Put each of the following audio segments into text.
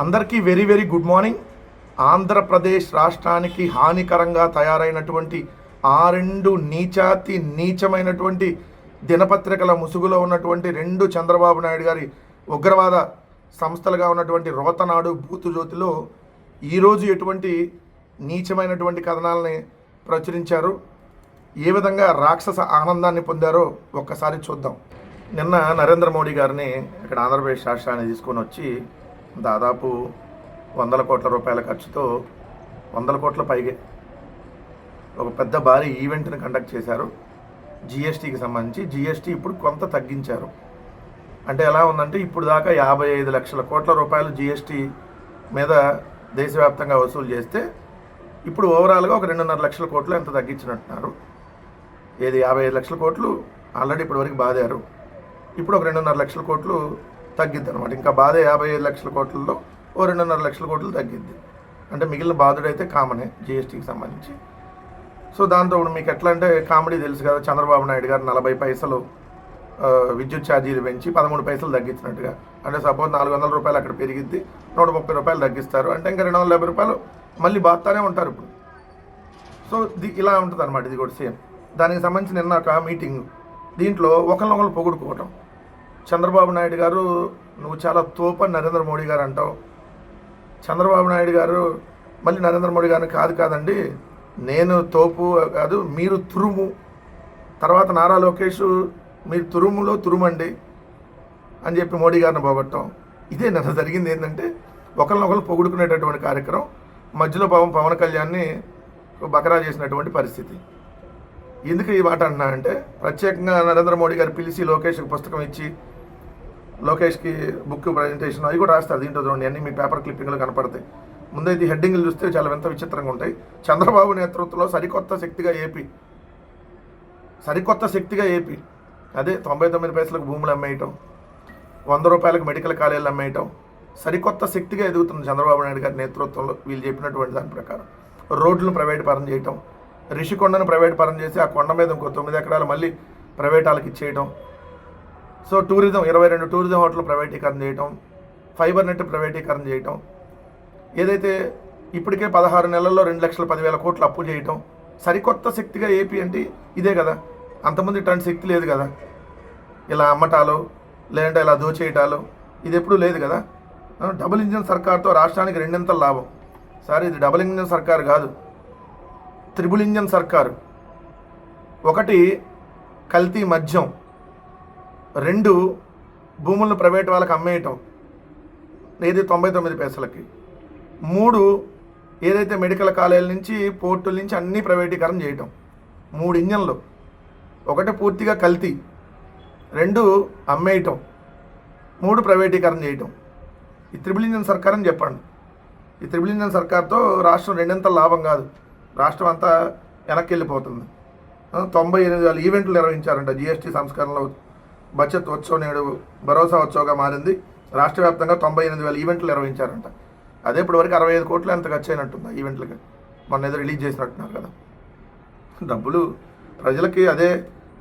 అందరికీ very very good morning. Andhra Pradesh రాష్ట్రానికి హానికరంగా తయారైనటువంటి ఆ రెండు నీచాతి నీచమైనటువంటి దినపత్రికల ముసుగులో ఉన్నటువంటి రెండు చంద్రబాబు నాయుడు గారి ఉగ్రవాద సంస్థలుగా ఉన్నటువంటి రోతనాడు బూతు జ్యోతిలో ఈరోజు ఎటువంటి నీచమైనటువంటి కథనాలని ప్రచురించారు. ఏ విధంగా రాక్షస ఆనందాన్ని పొందారో ఒక్కసారి చూద్దాం. నిన్న నరేంద్ర మోడీ గారిని ఇక్కడ ఆంధ్రప్రదేశ్ రాష్ట్రాన్ని తీసుకొని వచ్చి దాదాపు వందల కోట్ల రూపాయల ఖర్చుతో వందల కోట్ల పైగే ఒక పెద్ద భారీ ఈవెంట్ని కండక్ట్ చేశారు జిఎస్టీకి సంబంధించి. జిఎస్టీ ఇప్పుడు కొంత తగ్గించారు. అంటే ఎలా ఉందంటే ఇప్పుడు దాకా యాభై ఐదు లక్షల కోట్ల రూపాయలు జిఎస్టీ మీద దేశవ్యాప్తంగా వసూలు చేస్తే ఇప్పుడు ఓవరాల్గా ఒక రెండున్నర లక్షల కోట్లు ఎంత తగ్గించినట్టున్నారు. ఏది యాభై ఐదు లక్షల కోట్లు? ఆల్రెడీ ఇప్పటివరకు బాదారు. ఇప్పుడు ఒక రెండున్నర లక్షల కోట్లు తగ్గిద్ది అనమాట ఇంకా బాధ యాభై ఐదు లక్షల కోట్లలో ఓ రెండున్నర లక్షల కోట్లు తగ్గిద్ది. అంటే మిగిలిన బాధుడైతే కామనే జిఎస్టీకి సంబంధించి. సో దాంతో మీకు ఎట్లా అంటే కామెడీ తెలుసు కదా చంద్రబాబు నాయుడు గారు నలభై పైసలు విద్యుత్ ఛార్జీలు పెంచి పదమూడు పైసలు తగ్గించినట్టుగా. అంటే సపోజ్ నాలుగు వందల రూపాయలు అక్కడ పెరిగిద్ది నూట ముప్పై రూపాయలు తగ్గిస్తారు. అంటే ఇంకా రెండు వందల యాభై రూపాయలు మళ్ళీ బాగుతానే ఉంటారు ఇప్పుడు. సో ఇది ఇలా ఉంటుంది అనమాట ఇది కూడా సేమ్. దానికి సంబంధించి నిన్న ఒక మీటింగ్. దీంట్లో ఒకరినొకరు పొగుడుకోవటం. చంద్రబాబు నాయుడు గారు నువ్వు చాలా తోప నరేంద్ర మోడీ గారు అంటావు. చంద్రబాబు నాయుడు గారు మళ్ళీ నరేంద్ర మోడీ గారిని కాదు కాదండి నేను తోపు కాదు మీరు తురుము. తర్వాత నారా లోకేష్ మీరు తురుములో తురుమండి అని చెప్పి మోడీ గారిని పోగొట్టం ఇదే నిన్న జరిగింది ఏంటంటే ఒకరినొకరు పొగుడుకునేటటువంటి కార్యక్రమం మధ్యలో పవన్ పవన్ కళ్యాణ్ని బకరా చేసినటువంటి పరిస్థితి. ఎందుకు ఈ మాట అంటున్నా అంటే ప్రత్యేకంగా నరేంద్ర మోడీ గారు పిలిచి లోకేష్కి పుస్తకం ఇచ్చి లోకేష్కి బుక్ ప్రజెంటేషన్ అవి కూడా రాస్తారు దీంట్లో చూడండి అన్ని మీ పేపర్ క్లిప్పింగ్లు కనపడతాయి. ముందైతే ఈ హెడ్డింగ్లు చూస్తే చాలా వింత విచిత్రంగా ఉంటాయి. చంద్రబాబు నేతృత్వంలో సరికొత్త శక్తిగా ఏపీ. సరికొత్త శక్తిగా ఏపీ. అదే తొంభై తొమ్మిది పైసలకు భూములు అమ్మేయటం వంద రూపాయలకు మెడికల్ కాలేజీలు అమ్మేయటం సరికొత్త శక్తిగా ఎదుగుతుంది చంద్రబాబు నాయుడు గారి నేతృత్వంలో వీళ్ళు చెప్పినటువంటి దాని ప్రకారం. రోడ్లను ప్రైవేట్ పరం చేయటం రిషికొండను ప్రైవేట్ పరం చేసి ఆ కొండ మీద ఇంకో తొమ్మిది ఎకరాలు మళ్ళీ ప్రైవేట్ వాళ్ళకి ఇచ్చేయడం సో టూరిజం ఇరవై రెండు టూరిజం హోటల్ ప్రైవేటీకరణ చేయటం ఫైబర్ నెట్ ప్రైవేటీకరణ చేయటం ఏదైతే ఇప్పటికే పదహారు నెలల్లో రెండు లక్షల పదివేల కోట్లు అప్పు చేయటం సరికొత్త శక్తిగా ఏపీ అంటే ఇదే కదా. అంతమంది ఇట్లాంటి శక్తి లేదు కదా. ఇలా అమ్మటాలు లేదంటే ఇలా దోచేయటాలు ఇది ఎప్పుడూ లేదు కదా. డబుల్ ఇంజిన్ సర్కార్తో రాష్ట్రానికి రెండింతల లాభం. సార్ ఇది డబుల్ ఇంజిన్ సర్కార్ కాదు. త్రిబుల్ ఇంజిన్ సర్కారు. ఒకటి కల్తీ మద్యం. రెండు భూములను ప్రైవేట్ వాళ్ళకి అమ్మేయటం. ఏది తొంభై తొమ్మిది పైసలకి. మూడు ఏదైతే మెడికల్ కాలేజీల నుంచి పోర్టుల నుంచి అన్నీ ప్రైవేటీకరణ చేయటం. మూడు ఇంజన్లు. ఒకటి పూర్తిగా కల్తీ. రెండు అమ్మేయటం. మూడు ప్రైవేటీకరణ చేయటం. ఈ త్రిబుల్ ఇంజన్ సర్కార్ అని చెప్పండి. ఈ త్రిబుల్ ఇంజన్ సర్కార్తో రాష్ట్రం రెండింత లాభం కాదు. రాష్ట్రం అంతా వెనక్కి వెళ్ళిపోతుంది. తొంభై ఎనిమిది వేల ఈవెంట్లు నిర్వహించారంట జిఎస్టీ సంస్కరణలో బచత్ ఉత్సవ్ నేడు భరోసా ఉత్సవ్గా మారింది. రాష్ట్ర వ్యాప్తంగా తొంభై ఎనిమిది వేల ఈవెంట్లు నిర్వహించారంట. అదే ఇప్పుడు వరకు అరవై ఐదు కోట్లు ఎంత ఖర్చు అయినట్టుంది ఈవెంట్లకి. మొన్న ఏదో రిలీజ్ చేసినట్టున్నారు కదా. డబ్బులు ప్రజలకి అదే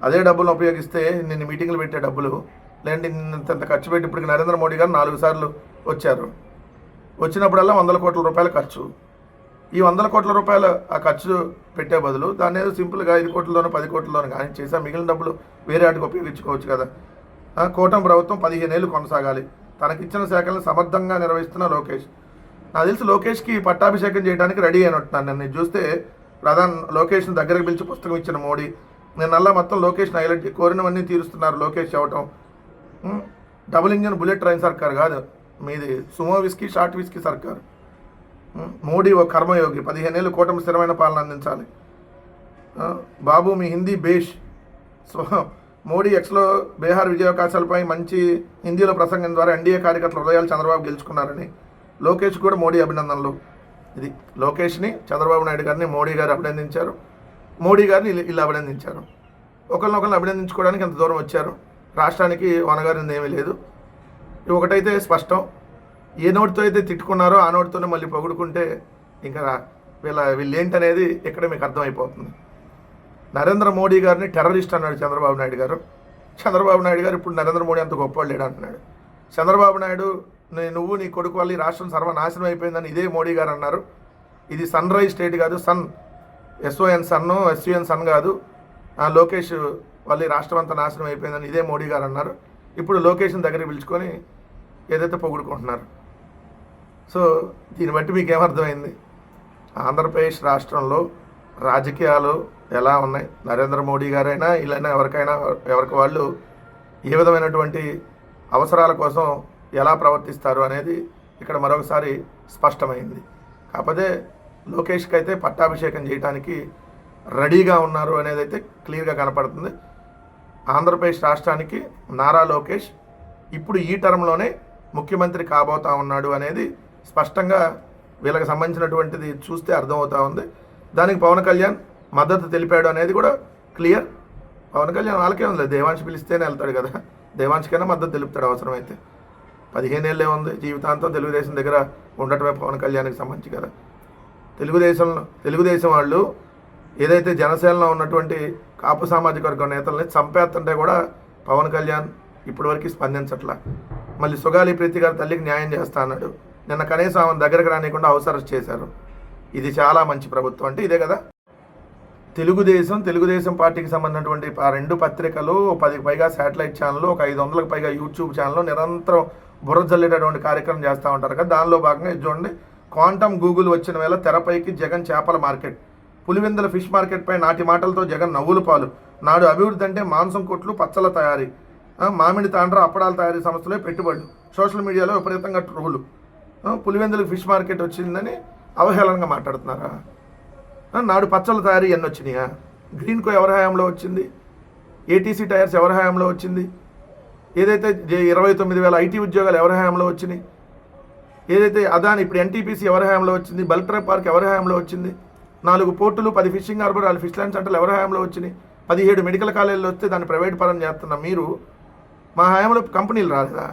అదే డబ్బులు ఉపయోగిస్తే నిన్ను మీటింగ్లు పెట్టే డబ్బులు లేదంటే ఇంత ఖర్చు పెట్టి ఇప్పటికి నరేంద్ర మోడీ గారు నాలుగు సార్లు వచ్చారు. వచ్చినప్పుడల్లా వందల కోట్ల రూపాయల ఖర్చు. ఈ వందల కోట్ల రూపాయలు ఆ ఖర్చు పెట్టే బదులు దాన్ని ఏదో సింపుల్గా ఐదు కోట్లలోనో పది కోట్లలోనో కానీ చేసా మిగిలిన డబ్బులు వేరే వాటికి ఉపయోగించుకోవచ్చు కదా. ఆ, కూటమి ప్రభుత్వం పదిహేను ఏళ్ళు కొనసాగాలి. తనకిచ్చిన శాఖలను సమర్థంగా నిర్వహిస్తున్న లోకేష్. నాకు తెలిసి లోకేష్కి పట్టాభిషేకం చేయడానికి రెడీ అయినట్టున్నాను. నన్ను చూస్తే ప్రధాన్ లోకేష్ని దగ్గరకు పిలిచి పుస్తకం ఇచ్చిన మోడీ. నేను అలా మొత్తం లోకేష్ని హైలైట్ కోరినవన్నీ తీరుస్తున్నారు లోకేష్ అవటం. డబుల్ ఇంజన్ బుల్లెట్ ట్రైన్ సర్కార్ కాదు. మీది సుమో విస్కీ షార్ట్ విస్కీ సర్కార్. మోడీ ఒక కర్మయోగి పదిహేనేళ్ళు కూటమి స్థిరమైన పాలన అందించాలి. బాబు మీ హిందీ బేష్. సో మోడీ ఎక్స్లో బీహార్ విజయావకాశాలపై మంచి హిందీలో ప్రసంగం ద్వారా ఎన్డీఏ కార్యకర్తల హృదయాలు చంద్రబాబు గెలుచుకున్నారని లోకేష్ కూడా మోడీ అభినందనలు. ఇది లోకేష్ని చంద్రబాబు నాయుడు గారిని మోడీ గారు అభినందించారు. మోడీ గారిని ఇల్లు అభినందించారు. ఒకరినొకరిని అభినందించుకోవడానికి ఎంత దూరం వచ్చారు? రాష్ట్రానికి వనగారింది ఏమీ లేదు. ఇది ఒకటైతే స్పష్టం. ఏ నోటితో అయితే తిట్టుకున్నారో ఆ నోటితోనే మళ్ళీ పొగుడుకుంటే ఇంకా వీళ్ళ వీళ్ళేంటనేది ఇక్కడ మీకు అర్థమైపోతుంది. నరేంద్ర మోడీ గారిని టెర్రరిస్ట్ అన్నాడు చంద్రబాబు నాయుడు గారు. చంద్రబాబు నాయుడు గారు ఇప్పుడు నరేంద్ర మోడీ అంత గొప్పవాళ్ళు లేడు అంటున్నాడు. చంద్రబాబు నాయుడు నువ్వు నీ కొడుకు వల్ల రాష్ట్రం సర్వనాశనం అయిపోయిందని ఇదే మోడీ గారు అన్నారు. ఇది సన్ రైజ్ స్టేట్ కాదు son S O N son S U N sun కాదు. లోకేష్ వాళ్ళు రాష్ట్రం అంతా నాశనం అయిపోయిందని ఇదే మోడీ గారు అన్నారు. ఇప్పుడు లోకేష్ని దగ్గరికి పిలుచుకొని ఏదైతే పొగుడుకుంటున్నారు. సో దీన్ని బట్టి మీకు ఏమర్థమైంది ఆంధ్రప్రదేశ్ రాష్ట్రంలో రాజకీయాలు ఎలా ఉన్నాయి? నరేంద్ర మోడీ గారైనా ఇలా ఎవరికైనా ఎవరికి వాళ్ళు ఏ విధమైనటువంటి అవసరాల కోసం ఎలా ప్రవర్తిస్తారు అనేది ఇక్కడ మరొకసారి స్పష్టమైంది. కాకపోతే లోకేష్కి అయితే పట్టాభిషేకం చేయడానికి రెడీగా ఉన్నారు అనేది అయితే క్లియర్గా కనపడుతుంది. ఆంధ్రప్రదేశ్ రాష్ట్రానికి నారా లోకేష్ ఇప్పుడు ఈ టర్మ్లోనే ముఖ్యమంత్రి కాబోతా ఉన్నాడు అనేది స్పష్టంగా వీళ్ళకి సంబంధించినటువంటిది చూస్తే అర్థమవుతా ఉంది. దానికి పవన్ కళ్యాణ్ మద్దతు తెలిపాడు అనేది కూడా క్లియర్. పవన్ కళ్యాణ్ వాళ్ళకే ఉంది దేవాంశ్ పిలిస్తేనే వెళ్తాడు కదా. దేవాంశ్కైనా మద్దతు తెలుపుతాడు అవసరమైతే. పదిహేను ఏళ్ళే ఉంది. జీవితాంతం తెలుగుదేశం దగ్గర ఉండటమే పవన్ కళ్యాణ్కి సంబంధించి కదా. తెలుగుదేశం తెలుగుదేశం వాళ్ళు ఏదైతే జనసేనలో ఉన్నటువంటి కాపు సామాజిక వర్గం నేతల్ని చంపేస్తుంటే కూడా పవన్ కళ్యాణ్ ఇప్పటివరకు స్పందించట్లా. మళ్ళీ సుగాలి ప్రీతి గారి తల్లికి న్యాయం చేస్తా అన్నాడు. నిన్న కనీసం ఆమె దగ్గరకు రానికుండా హౌస్ అరెస్ట్ చేశారు. ఇది చాలా మంచి ప్రభుత్వం అంటే ఇదే కదా? తెలుగుదేశం తెలుగుదేశం పార్టీకి సంబంధించినటువంటి ఆ రెండు పత్రికలు పదికి పైగా శాటిలైట్ ఛానల్ ఒక ఐదు వందలకు పైగా యూట్యూబ్ ఛానల్ నిరంతరం బుర్ర జల్లేటటువంటి కార్యక్రమం చేస్తూ ఉంటారు కదా? దానిలో భాగంగా ఇది చూడండి. క్వాంటమ్ గూగుల్ వచ్చిన వేళ తెరపైకి జగన్ చేపల మార్కెట్. పులివెందుల ఫిష్ మార్కెట్పై నాటి మాటలతో జగన్ నవ్వులు పాలు. నాడు అభివృద్ధి అంటే మాంసం కొట్లు పచ్చల తయారీ. మామిడి తాండ్ర అప్పడాల తయారీ సంస్థలే పెట్టుబడులు. సోషల్ మీడియాలో విపరీతంగా ట్రోలు. పులివెందులకు పులివెందుల ఫిష్ మార్కెట్ వచ్చిందని అవహేళనగా మాట్లాడుతున్నారా? నాడు పచ్చల తయారీ ఎన్ని వచ్చినాయా? గ్రీన్కో ఎవరి హయాంలో వచ్చింది? ఏటీసీ టైర్స్ ఎవరి హయాంలో వచ్చింది? ఏదైతే ఇరవై తొమ్మిది వేల ఐటీ ఉద్యోగాలు ఎవరి హయాంలో వచ్చినాయి? ఏదైతే అదాని ఇప్పుడు ఎన్టీపీసీ ఎవరి హయాంలో వచ్చింది? బల్ట్రా పార్క్ ఎవరి హయాంలో వచ్చింది? నాలుగు పోర్టులు పది ఫిషింగ్ హార్బర్ నాలుగు ఫిష్ ల్యాండ్ సెంటర్లు ఎవరి హయాంలో వచ్చినాయి? పదిహేడు మెడికల్ కాలేజీలు వస్తే దాన్ని ప్రైవేట్ పరం చేస్తున్న మీరు మా హయాంలో కంపెనీలు రాలేదా?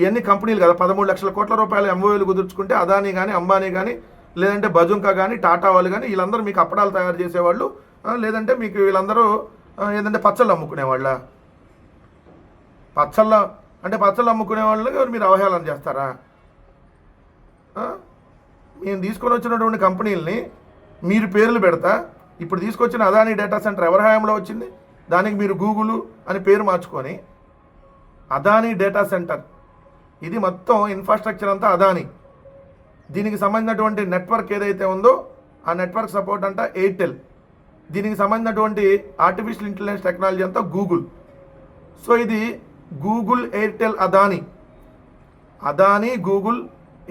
ఇవన్నీ కంపెనీలు కదా పదమూడు లక్షల కోట్ల రూపాయల ఎంఓఏలు కుదుర్చుకుంటే అదానీ కానీ అంబానీ కానీ లేదంటే బజుంకా కానీ టాటా వాళ్ళు కానీ వీళ్ళందరూ మీకు అప్పడాలు తయారు చేసేవాళ్ళు. లేదంటే మీకు వీళ్ళందరూ ఏంటంటే పచ్చళ్ళు అమ్ముకునేవాళ్ళ? పచ్చళ్ళ అంటే పచ్చళ్ళు అమ్ముకునే వాళ్ళకి మీరు అవహేళన చేస్తారా? నేను మేము తీసుకొని వచ్చినటువంటి కంపెనీలని మీరు పేర్లు పెడతా. ఇప్పుడు తీసుకొచ్చిన అదానీ డేటా సెంటర్ ఎవరి హయాంలో వచ్చింది? దానికి మీరు గూగుల్ అని పేరు మార్చుకొని అదానీ డేటా సెంటర్ ఇది మొత్తం ఇన్ఫ్రాస్ట్రక్చర్ అంతా అదాని. దీనికి సంబంధించినటువంటి నెట్వర్క్ ఏదైతే ఉందో ఆ నెట్వర్క్ సపోర్ట్ అంట ఎయిర్టెల్ దీనికి సంబంధించినటువంటి ఆర్టిఫిషియల్ ఇంటెలిజెన్స్ టెక్నాలజీ అంతా గూగుల్ సో ఇది Google Airtel Adani. Adani Google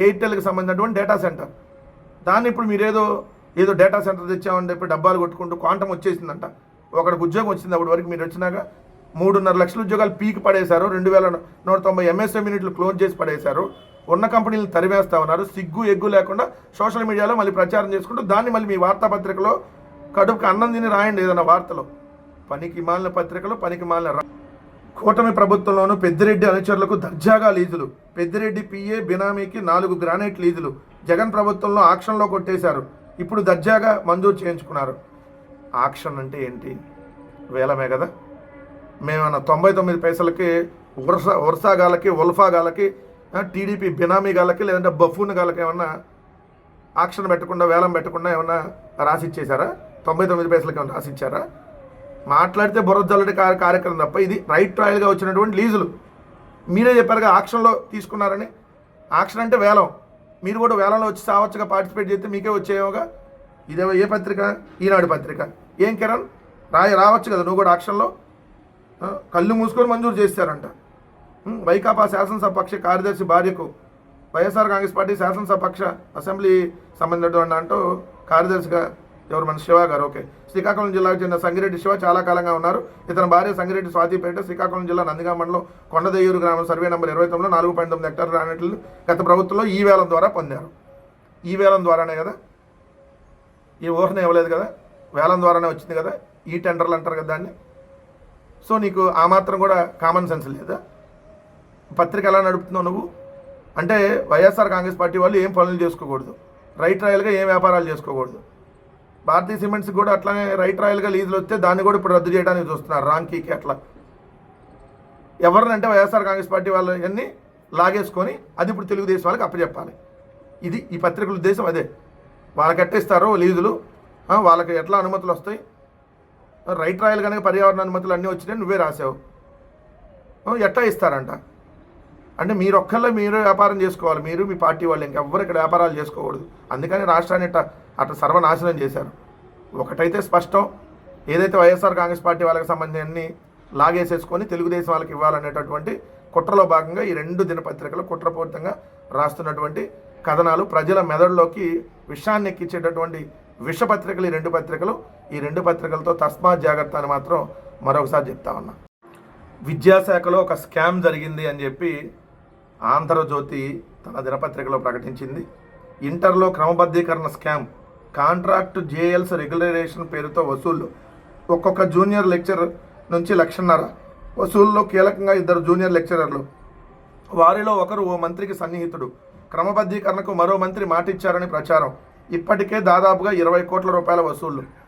ఎయిర్టెల్కి సంబంధించినటువంటి డేటా సెంటర్ దాన్ని ఇప్పుడు మీరేదో ఏదో డేటా సెంటర్ తెచ్చామని చెప్పి డబ్బాలు కొట్టుకుంటూ క్వాంటం వచ్చేసిందంట. ఒకడికి ఉద్యోగం వచ్చింది అప్పటి వరకు మీరు వచ్చినాక మూడున్నర లక్షల ఉద్యోగాలు పీక్ పడేశారు. రెండు వేల నూట తొంభై ఎంఎస్ఎం యూనిట్లు క్లోజ్ చేసి పడేశారు. ఉన్న కంపెనీలు తరివేస్తా ఉన్నారు. సిగ్గు ఎగ్గు లేకుండా సోషల్ మీడియాలో మళ్ళీ ప్రచారం చేసుకుంటూ దాన్ని మళ్ళీ మీ వార్తాపత్రికలో కడుపుకి అన్నం తిని రాయండి ఏదైనా వార్తలో. పనికి మాలిన పత్రికలు పనికి మాలిన కూటమి ప్రభుత్వంలోనూ పెద్దిరెడ్డి అనుచరులకు దర్జాగా లీజులు. పెద్దిరెడ్డి పిఏ బినామీకి నాలుగు గ్రానైట్ లీజులు. జగన్ ప్రభుత్వంలో ఆక్షన్లో కొట్టేశారు. ఇప్పుడు దర్జాగా మంజూరు చేయించుకున్నారు. ఆక్షన్ అంటే ఏంటి? వేలమే కదా? మేమన్నా తొంభై తొమ్మిది పైసలకి వరుస ఉర్సాగాలకి ఉల్ఫాగాలకి టీడీపీ బినామీ గాలకి లేదంటే బఫూన్ గాలకి ఏమన్నా ఆక్షన్ పెట్టకుండా వేలం పెట్టకుండా ఏమన్నా రాసిచ్చేశారా? తొంభై తొమ్మిది పైసలకి ఏమన్నా రాసిచ్చారా? మాట్లాడితే బుర్ర కార్య కార్యక్రమం తప్ప ఇది రైట్ ట్రయల్గా వచ్చినటువంటి లీజులు. మీరే చెప్పారుగా ఆక్షన్లో తీసుకున్నారని. ఆక్షన్ అంటే వేలం. మీరు కూడా వేలంలో వచ్చి సావచ్చుగా పార్టిసిపేట్ చేస్తే మీకే వచ్చేయోగా? ఇదేమో ఏ పత్రిక? ఈనాడు పత్రిక. ఏం కిరణ్? రాయ రావచ్చు కదా నువ్వు కూడా ఆక్షన్లో? కళ్ళు మూసుకొని మంజూరు చేశారంట. వైకాపా శాసనసభపక్ష కార్యదర్శి భార్యకు వైఎస్ఆర్ కాంగ్రెస్ పార్టీ శాసనసభపక్ష అసెంబ్లీ సంబంధించినటువంటి అంటూ కార్యదర్శిగా ఎవరు మన శివ గారు? ఓకే. శ్రీకాకుళం జిల్లాకు చెందిన సంగిరెడ్డి శివ చాలా కాలంగా ఉన్నారు. ఇతని భార్య సంగిరెడ్డి స్వాతిపేట శ్రీకాకుళం జిల్లా నందిగా మండలం కొండదయ్యూరు గ్రామం సర్వే నంబర్ ఇరవై తొమ్మిదిలో నాలుగు పాయింట్ తొమ్మిది హెక్టార్ రానట్లు గత ప్రభుత్వంలో ఈ వేలం ద్వారా పొందారు. ఈ వేలం ద్వారానే కదా? ఈ ఊహన ఇవ్వలేదు కదా? వేలం ద్వారానే వచ్చింది కదా? ఈ టెండర్లు అంటారు కదా దాన్ని? సో నీకు ఆ మాత్రం కూడా కామన్ సెన్స్ లేదా? పత్రిక ఎలా నడుపుతున్నావు నువ్వు? అంటే వైఎస్ఆర్ కాంగ్రెస్ పార్టీ వాళ్ళు ఏం పనులు చేసుకోకూడదు. రైట్ రాయల్గా ఏం వ్యాపారాలు చేసుకోకూడదు. భారతీయ సిమెంట్స్ కూడా అట్లానే రైట్ రాయల్గా లీజులు వస్తే దాన్ని కూడా ఇప్పుడు రద్దు చేయడానికి చూస్తున్నారు రాంకీకి అట్లా. ఎవరినంటే వైఎస్ఆర్ కాంగ్రెస్ పార్టీ వాళ్ళు అన్నీ లాగేసుకొని అది ఇప్పుడు తెలుగుదేశం వాళ్ళకి అప్పచెప్పాలి. ఇది ఈ పత్రికల ఉద్దేశం అదే. వాళ్ళకి ఎట్టిస్తారో లీజులు వాళ్ళకి ఎట్లా అనుమతులు వస్తాయి? రైట్ రాయలు కనుక పర్యావరణ అనుమతులు అన్నీ వచ్చినాయి నువ్వే రాసావు. ఆ, ఎట్టా ఇస్తారంట? అంటే మీరు ఒక్కళ్ళే మీరు వ్యాపారం చేసుకోవాలి. మీరు మీ పార్టీ వాళ్ళు ఇంకెవ్వరు ఇక్కడ వ్యాపారాలు చేసుకోకూడదు. అందుకని రాష్ట్రాన్ని ఇట్ట అట్లా సర్వనాశనం చేశారు. ఒకటైతే స్పష్టం ఏదైతే వైఎస్ఆర్ కాంగ్రెస్ పార్టీ వాళ్ళకి సంబంధించి అన్ని లాగేసేసుకొని తెలుగుదేశం వాళ్ళకి ఇవ్వాలనేటటువంటి కుట్రలో భాగంగా ఈ రెండు దినపత్రికలు కుట్రపూరితంగా రాస్తున్నటువంటి కథనాలు ప్రజల మెదడులోకి విషాన్ని ఎక్కించేటటువంటి విషపత్రికలు ఈ రెండు పత్రికలు ఈ రెండు పత్రికలతో తస్మాత్ జాగ్రత్త అని మాత్రం మరొకసారి చెప్తా ఉన్నా. విద్యాశాఖలో ఒక స్కామ్ జరిగింది అని చెప్పి ఆంధ్రజ్యోతి తన దినపత్రికలో ప్రకటించింది. ఇంటర్లో క్రమబద్ధీకరణ స్కామ్ కాంట్రాక్ట్ జేఎల్స్ రెగ్యులరేషన్ పేరుతో వసూళ్ళు ఒక్కొక్క జూనియర్ లెక్చర్ నుంచి లక్షన్నర వసూల్లో కీలకంగా ఇద్దరు జూనియర్ లెక్చరర్లు. వారిలో ఒకరు ఓ మంత్రికి సన్నిహితుడు. క్రమబద్ధీకరణకు మరో మంత్రి మాటిచ్చారని ప్రచారం. ఇప్పటికే దాదాపుగా ఇరవై కోట్ల రూపాయల వసూళ్ళు.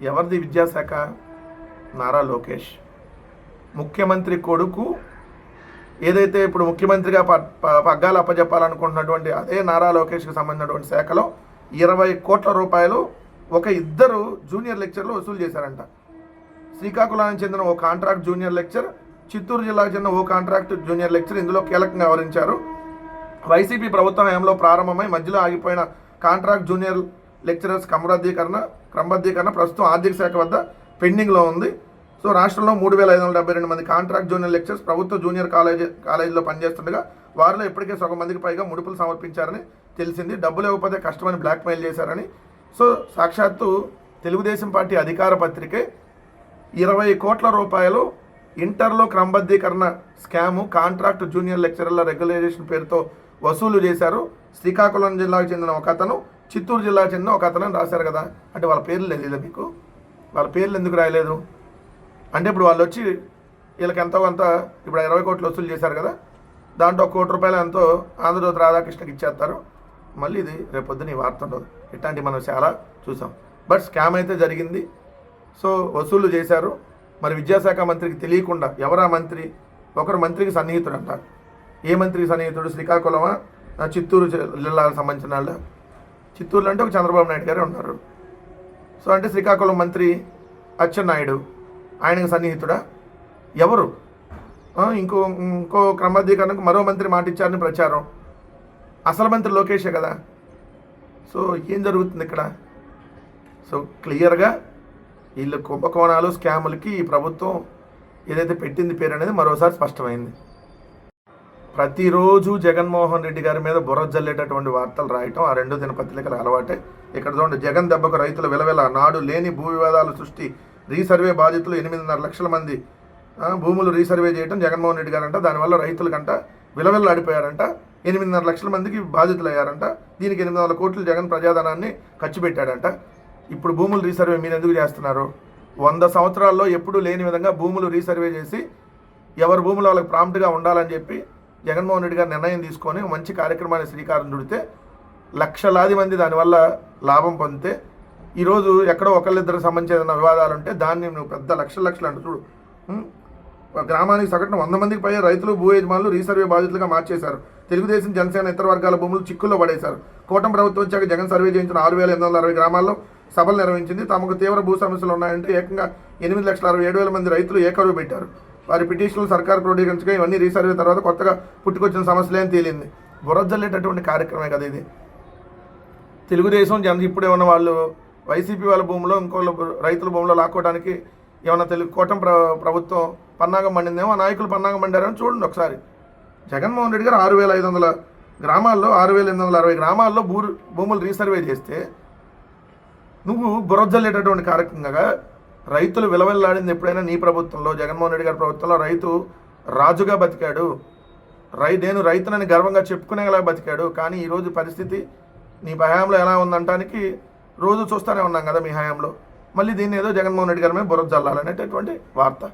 ఎవరిది విద్యాశాఖ? నారా లోకేష్. ముఖ్యమంత్రి కొడుకు ఏదైతే ఇప్పుడు ముఖ్యమంత్రిగా ప- పగ్గాలు అప్పజెప్పాలనుకుంటున్నటువంటి అదే నారా లోకేష్కి సంబంధించినటువంటి శాఖలో ఇరవై కోట్ల రూపాయలు ఒక ఇద్దరు జూనియర్ లెక్చర్లు వసూలు చేశారంట. శ్రీకాకుళానికి చెందిన ఓ కాంట్రాక్ట్ జూనియర్ లెక్చర్ చిత్తూరు జిల్లాకు చెందిన ఓ కాంట్రాక్ట్ జూనియర్ లెక్చర్ ఇందులో కీలకంగా వివరించారు వైసీపీ ప్రభుత్వం హయాంలో ప్రారంభమై మధ్యలో ఆగిపోయిన కాంట్రాక్ట్ జూనియర్ లెక్చరర్స్ క్రమబద్ధీకరణ క్రమబద్ధీకరణ ప్రస్తుతం ఆర్థిక శాఖ వద్ద పెండింగ్లో ఉంది. సో రాష్ట్రంలో మూడు వేల ఐదు వందల డెబ్బై రెండు మంది కాంట్రాక్ట్ జూనియర్ లెక్చర్స్ ప్రభుత్వ జూనియర్ కాలేజ్ కాలేజీలో పనిచేస్తుండగా వారిలో ఇప్పటికే సగం మందికి పైగా ముడుపులు సమర్పించారని తెలిసింది. డబ్బులు ఇవ్వకపోతే కష్టమని బ్లాక్మెయిల్ చేశారని. సో సాక్షాత్తు తెలుగుదేశం పార్టీ అధికార పత్రికే ఇరవై కోట్ల రూపాయలు ఇంటర్లో క్రమబద్ధీకరణ స్కాము కాంట్రాక్ట్ జూనియర్ లెక్చరర్ల రెగ్యులరైజేషన్ పేరుతో వసూలు చేశారు. శ్రీకాకుళం జిల్లాకు చెందిన ఒక అతను చిత్తూరు జిల్లా చెందిన ఒక అతను రాశారు కదా. అంటే వాళ్ళ పేర్లు తెలియదా మీకు? వాళ్ళ పేర్లు ఎందుకు రాయలేదు? అంటే ఇప్పుడు వాళ్ళు వచ్చి వీళ్ళకి ఎంతో కొంత ఇప్పుడు ఇరవై కోట్లు వసూలు చేశారు కదా. దాంట్లో ఒక కోటి రూపాయలు ఎంతో ఆంధ్రజ్యోతి రాధాకృష్ణకి ఇచ్చేస్తారు. మళ్ళీ ఇది రేపొద్దున ఈ వార్త ఉండదు. ఇట్లాంటివి మనం చాలా చూసాం. బట్ స్కామ్ అయితే జరిగింది. సో వసూలు చేశారు. మరి విద్యాశాఖ మంత్రికి తెలియకుండా ఎవరా మంత్రి? ఒకరు మంత్రికి సన్నిహితుడు అంటారు. ఏ మంత్రికి సన్నిహితుడు? శ్రీకాకుళమా? చిత్తూరు జి- జిల్లాకు సంబంధించిన వాళ్ళు చిత్తూరులో అంటే ఒక చంద్రబాబు నాయుడు గారే ఉన్నారు. సో అంటే శ్రీకాకుళం మంత్రి అచ్చెన్నాయుడు ఆయనకు సన్నిహితుడా? ఎవరు? ఇంకో ఇంకో క్రమబద్ధీకరణకు మరో మంత్రి మాట ఇచ్చారని ప్రచారం. అసలు మంత్రి లోకేషే కదా. సో ఏం జరుగుతుంది ఇక్కడ? సో క్లియర్గా వీళ్ళు కుంభకోణాలు స్కాములకి ఈ ప్రభుత్వం ఏదైతే పెట్టింది పేరు అనేది మరోసారి స్పష్టమైంది. ప్రతిరోజు జగన్మోహన్ రెడ్డి గారి మీద బుర్ర జల్లేటటువంటి వార్తలు రాయటం ఆ రెండు దినపత్రికల అలవాటే. ఇక్కడ చూడండి జగన్ దెబ్బకు రైతుల విలవెల నాడు లేని భూ వివాదాలు సృష్టి రీసర్వే బాధితులు ఎనిమిదిన్నర లక్షల మంది భూములు రీసర్వే చేయడం జగన్మోహన్ రెడ్డి గారంట. దానివల్ల రైతులకంట విలవిల్ల ఆడిపోయారంట. ఎనిమిదిన్నర లక్షల మందికి బాధితులయ్యారంట. దీనికి ఎనిమిది వందల కోట్లు జగన్ ప్రజాధనాన్ని ఖర్చు పెట్టాడంట. ఇప్పుడు భూములు రీసర్వే మీరు ఎందుకు చేస్తున్నారు? వంద సంవత్సరాల్లో ఎప్పుడూ లేని విధంగా భూములు రీసర్వే చేసి ఎవరి భూములు వాళ్ళకి ప్రాంప్ట్గా ఉండాలని చెప్పి జగన్మోహన్ రెడ్డి గారు నిర్ణయం తీసుకొని మంచి కార్యక్రమాన్ని శ్రీకారం చుడితే లక్షలాది మంది దానివల్ల లాభం పొందితే ఈరోజు ఎక్కడో ఒకళ్ళిద్దరు సంబంధించిన ఏదైనా వివాదాలు ఉంటే దాన్ని నువ్వు పెద్ద లక్షల లక్షలు అంటు చూడు. గ్రామానికి సగటున వంద మందికి పై రైతులు భూ యజమానులు రీసర్వే బాధితులుగా మార్చేశారు. తెలుగుదేశం జనసేన ఇతర వర్గాల భూములు చిక్కుల్లో పడేశారు. కూటమి ప్రభుత్వం వచ్చాక జగన్ సర్వే చేయించిన ఆరు వేల ఎనిమిది వందల అరవై గ్రామాల్లో సభలు నిర్వహించింది. తమకు తీవ్ర భూ సమస్యలు ఉన్నాయంటే ఏకంగా ఎనిమిది లక్షల అరవై ఏడు వేల మంది రైతులు ఏకరువు పెట్టారు. వారి పిటిషన్లు సర్కార్ క్రోడీకరించగా ఇవన్నీ రీసర్వే తర్వాత కొత్తగా పుట్టుకొచ్చిన సమస్యలేని తేలింది. బురజల్లేటటువంటి కార్యక్రమే కదా ఇది. తెలుగుదేశం జన ఇప్పుడే ఉన్న వాళ్ళు వైసీపీ వాళ్ళ భూమిలో ఇంకో రైతుల భూమిలో లాక్కోవడానికి ఏమన్నా తెలుగు కూటమి ప్ర ప్రభుత్వం పన్నాగం పండిందేమో ఆ నాయకులు పన్నాగం పండారని చూడండి ఒకసారి. జగన్మోహన్ రెడ్డి గారు ఆరు వేల ఐదు వందల గ్రామాల్లో ఆరు వేల ఎనిమిది వందల అరవై గ్రామాల్లో భూ భూములు రీసర్వే చేస్తే నువ్వు బురజల్లేటటువంటి కార్యక్రమంగా రైతులు విలవెల్లాడింది ఎప్పుడైనా నీ ప్రభుత్వంలో జగన్మోహన్ రెడ్డి గారి ప్రభుత్వంలో? రైతు రాజుగా బతికాడు. రై నేను రైతునని గర్వంగా చెప్పుకునేలా బతికాడు. కానీ ఈరోజు పరిస్థితి నీ హయాంలో ఎలా ఉందంటానికి రోజు చూస్తూనే ఉన్నాం కదా మీ హయాంలో. మళ్ళీ దీన్ని ఏదో జగన్మోహన్ రెడ్డి గారి మీద బురద జల్లాలనేటటువంటి వార్త.